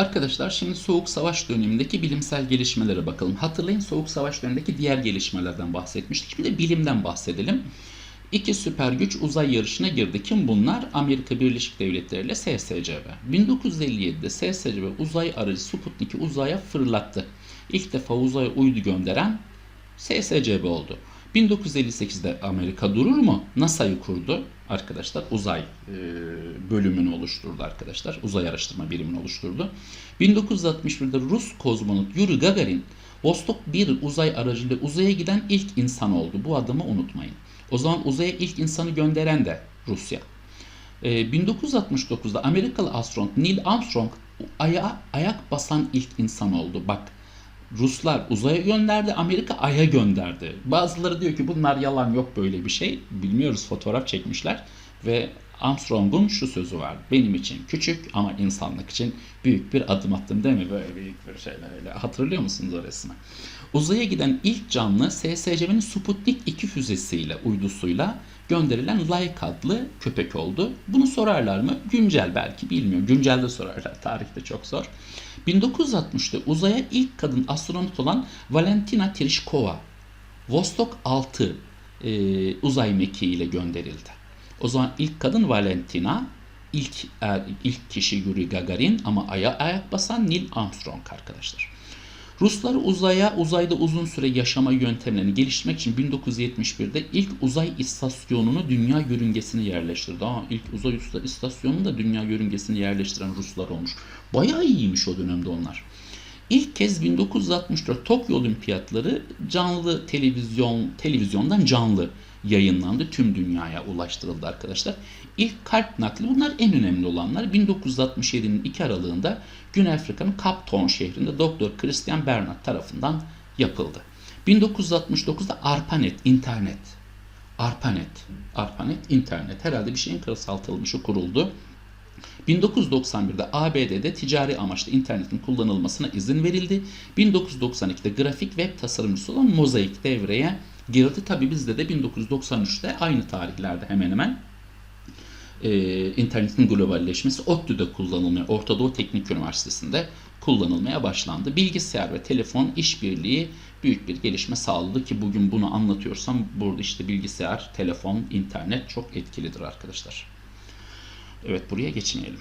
Arkadaşlar şimdi Soğuk Savaş dönemindeki bilimsel gelişmelere bakalım. Hatırlayın Soğuk Savaş dönemindeki diğer gelişmelerden bahsetmiştik. Şimdi bilimden bahsedelim. İki süper güç uzay yarışına girdi. Kim bunlar? Amerika Birleşik Devletleri ile SSCB. 1957'de SSCB uzay aracı Sputnik'i uzaya fırlattı. İlk defa uzaya uydu gönderen SSCB oldu. 1958'de Amerika durur mu? NASA'yı kurdu arkadaşlar. Uzay e, bölümünü oluşturdu arkadaşlar. Uzay araştırma birimini oluşturdu. 1961'de Rus kozmonot Yuri Gagarin Vostok 1 uzay aracıyla uzaya giden ilk insan oldu. Bu adımı unutmayın. O zaman uzaya ilk insanı gönderen de Rusya. E, 1969'da Amerikalı astronot Neil Armstrong aya ayak basan ilk insan oldu. Bak Ruslar uzaya gönderdi, Amerika aya gönderdi. Bazıları diyor ki bunlar yalan yok böyle bir şey. Bilmiyoruz fotoğraf çekmişler ve Armstrong'un şu sözü var. Benim için küçük ama insanlık için büyük bir adım attım değil mi? Böyle büyük bir şeyler öyle. Hatırlıyor musunuz o resmi? Uzaya giden ilk canlı SSCB'nin Sputnik 2 füzesiyle, uydusuyla gönderilen Laika adlı köpek oldu. Bunu sorarlar mı? Güncel belki bilmiyorum. Güncelde sorarlar. Tarihte çok zor. 1960'ta uzaya ilk kadın astronot olan Valentina Tereshkova Vostok 6 e, uzay mekiği ile gönderildi. O zaman ilk kadın Valentina, ilk er, ilk kişi Yuri Gagarin ama aya ayak basan Neil Armstrong arkadaşlar. Ruslar uzaya, uzayda uzun süre yaşama yöntemlerini geliştirmek için 1971'de ilk uzay istasyonunu dünya yörüngesine yerleştirdi. Aa, ilk uzay istasyonunu da dünya yörüngesine yerleştiren Ruslar olmuş. Bayağı iyiymiş o dönemde onlar. İlk kez 1964 Tokyo Olimpiyatları canlı televizyon televizyondan canlı yayınlandı. Tüm dünyaya ulaştırıldı arkadaşlar. İlk kalp nakli bunlar en önemli olanlar. 1967'nin 2 aralığında Güney Afrika'nın Cape Town şehrinde Doktor Christian Bernard tarafından yapıldı. 1969'da ARPANET, internet. ARPANET, ARPANET, internet. Herhalde bir şeyin kısaltılmışı kuruldu. 1991'de ABD'de ticari amaçlı internetin kullanılmasına izin verildi. 1992'de grafik web tasarımcısı olan Mosaic devreye girdi. Tabi bizde de 1993'te aynı tarihlerde hemen hemen e, internetin globalleşmesi ODTÜ'de kullanılmaya, Orta Doğu Teknik Üniversitesi'nde kullanılmaya başlandı. Bilgisayar ve telefon işbirliği büyük bir gelişme sağladı ki bugün bunu anlatıyorsam burada işte bilgisayar, telefon, internet çok etkilidir arkadaşlar. Evet buraya geçmeyelim.